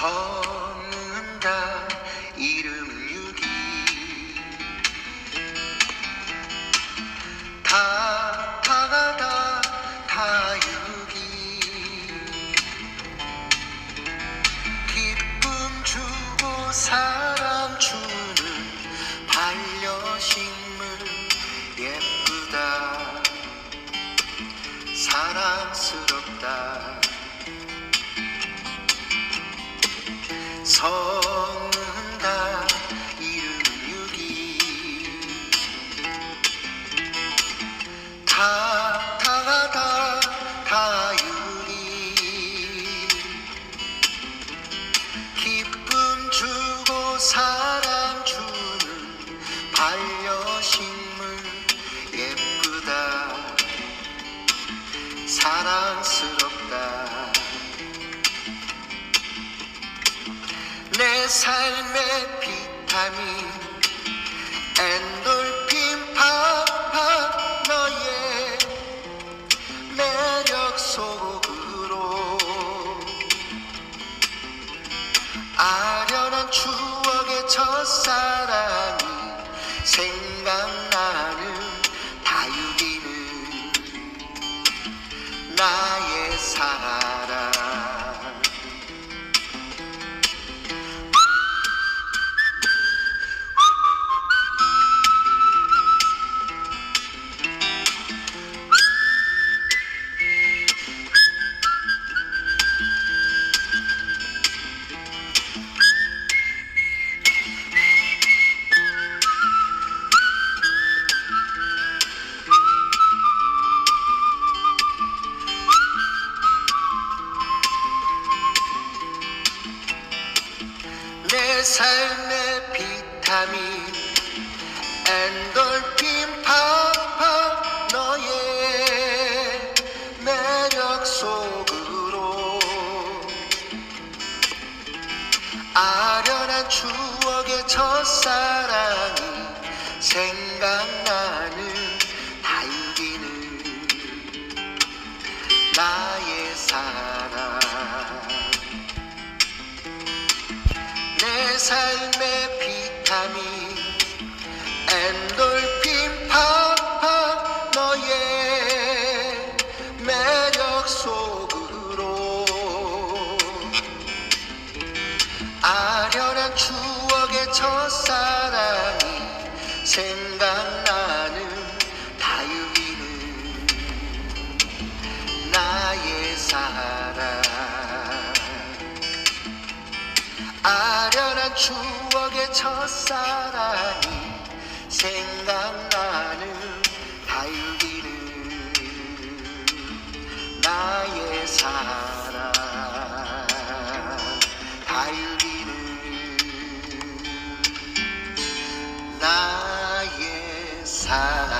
적는다. 이름은 유기. 다 다가다 다 유기. 기쁨 주고 사랑 주는 반려식물 예쁘다. 사랑스럽다. 성은다 이름 유기. 다다다 다유리 기쁨 주고 사랑 주는 반려식물 예쁘다. 사랑스럽다 내 삶의 비타민. 엔돌핀 팍팍 너의 매력 속으로. 아련한 추억의 첫사랑이 생각 내 삶의 비타민 엔돌핀 팍팍 너의 매력 속으로. 아련한 추억의 첫사랑이 생각나는 다육이는 나의 사랑 삶의 비타민 엔돌핀 팍팍 너의 매력 속으로. 아련한 추억의 첫사랑이 생각나는 다육이는 나의 사랑. 아 추억의 첫사랑이 생각나는 다육이는 나의 사랑. 다육이는 나의 사랑.